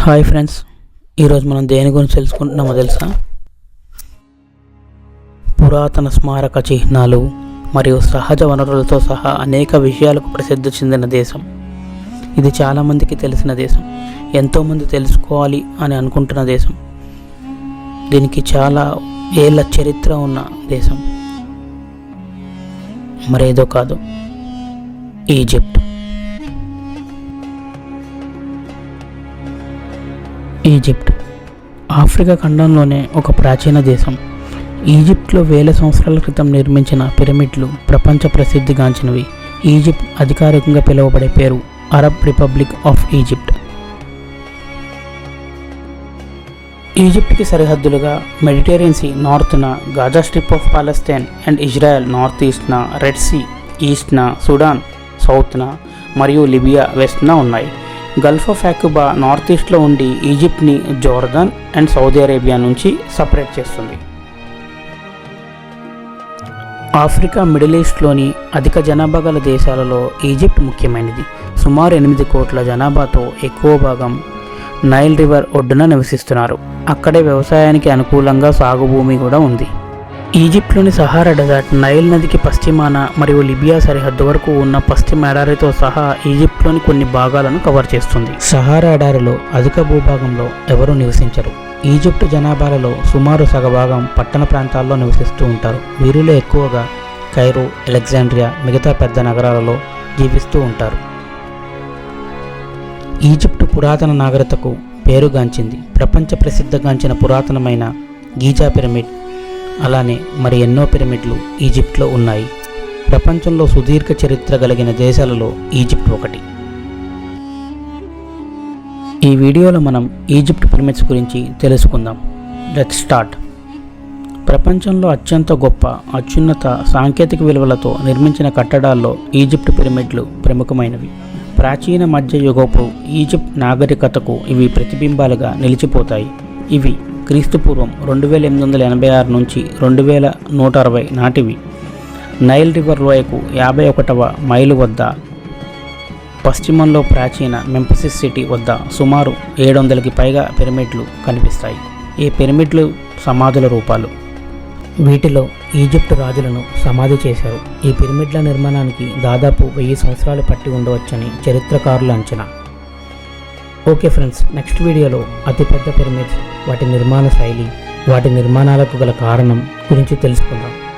Hi friends ఈరోజు మనం దేని గురించి తెలుసుకుంటున్నామో తెలుసా? పురాతన స్మారక చిహ్నాలు మరియు సహజ వనరులతో సహా అనేక విషయాలకు ప్రసిద్ధి చెందిన దేశం. ఇది చాలామందికి తెలిసిన దేశం. ఎంతోమంది తెలుసుకోవాలి అని అనుకుంటున్న దేశం. దీనికి చాలా ఏళ్ళ చరిత్ర ఉన్న దేశం. మరేదో కాదు. ఈజిప్ట్. ఈజిప్ట్. ఆఫ్రికా ఖండంలోనే ఒక ప్రాచీన దేశం. ఈజిప్ట్లో వేల సంవత్సరాల క్రితం నిర్మించిన పిరమిడ్లు ప్రపంచ ప్రసిద్ధిగాంచినవి. ఈజిప్ట్ అధికారికంగా పిలువబడే పేరు అరబ్ రిపబ్లిక్ ఆఫ్ ఈజిప్ట్. ఈజిప్ట్కి సరిహద్దులుగా Mediterranean see నార్త్న Gaza strip of Palestine and Israel north ఈస్ట్న red see ఈస్ట్న సుడాన్ సౌత్న మరియు లిబియా వెస్ట్న ఉన్నాయి. గల్ఫ్ ఆఫ్ యాక్యుబా నార్త్ ఈస్ట్లో ఉండి ఈజిప్ట్ని జోర్దాన్ అండ్ సౌదీ అరేబియా నుంచి సపరేట్ చేస్తుంది. ఆఫ్రికా మిడిల్ ఈస్ట్లోని అధిక జనాభా గల దేశాలలో ఈజిప్ట్ ముఖ్యమైనది. సుమారు ఎనిమిది కోట్ల జనాభాతో ఎక్కువ భాగం నైల్ రివర్ ఒడ్డున నివసిస్తున్నారు. అక్కడే వ్యవసాయానికి అనుకూలంగా సాగు భూమి కూడా ఉంది. ఈజిప్ట్లోని సహారా డెజర్ట్ నైల్ నదికి పశ్చిమాన మరియు లిబియా సరిహద్దు వరకు ఉన్న పశ్చిమ ఎడారితో సహా ఈజిప్ట్లోని కొన్ని భాగాలను కవర్ చేస్తుంది. సహారా ఎడారిలో అధిక భూభాగంలో ఎవరూ నివసించరు. ఈజిప్ట్ జనాభాలలో సుమారు సగభాగం పట్టణ ప్రాంతాల్లో నివసిస్తూ ఉంటారు. వీరిలో ఎక్కువగా కైరో అలెగ్జాండ్రియా మిగతా పెద్ద నగరాలలో జీవిస్తూ ఉంటారు. ఈజిప్ట్ పురాతన నాగరికతకు పేరుగాంచింది. ప్రపంచ ప్రసిద్ధగాంచిన పురాతనమైన గీజా పిరమిడ్ అలానే మరి ఎన్నో పిరమిడ్లు ఈజిప్ట్లో ఉన్నాయి. ప్రపంచంలో సుదీర్ఘ చరిత్ర కలిగిన దేశాలలో ఈజిప్ట్ ఒకటి. ఈ వీడియోలో మనం ఈజిప్ట్ పిరమిడ్స్ గురించి తెలుసుకుందాం. Let start. ప్రపంచంలో అత్యంత గొప్ప అత్యున్నత సాంకేతిక విలువలతో నిర్మించిన కట్టడాల్లో ఈజిప్ట్ పిరమిడ్లు ప్రముఖమైనవి. ప్రాచీన మధ్య యుగపు ఈజిప్ట్ నాగరికతకు ఇవి ప్రతిబింబాలుగా నిలిచిపోతాయి. ఇవి క్రీస్తుపూర్వం రెండు వేల ఎనిమిది వందల ఎనభై ఆరు నుంచి రెండు వేల నూట అరవై నాటివి. నైల్ రివర్ లోయకు యాభై ఒకటవ మైలు వద్ద పశ్చిమంలో ప్రాచీన మెంఫసిస్ సిటీ వద్ద సుమారు ఏడు వందలకి పైగా పిరమిడ్లు కనిపిస్తాయి. ఈ పిరమిడ్లు సమాధుల రూపాలు. వీటిలో ఈజిప్ట్ రాజులను సమాధి చేశారు. ఈ పిరమిడ్ల నిర్మాణానికి దాదాపు వెయ్యి సంవత్సరాలు పట్టి ఉండవచ్చని చరిత్రకారుల అంచనా. ఓకే ఫ్రెండ్స్ నెక్స్ట్ వీడియోలో అతిపెద్ద పిరమిడ్స్ వాటి నిర్మాణ శైలి వాటి నిర్మాణాలకు గల కారణం గురించి తెలుసుకుందాం.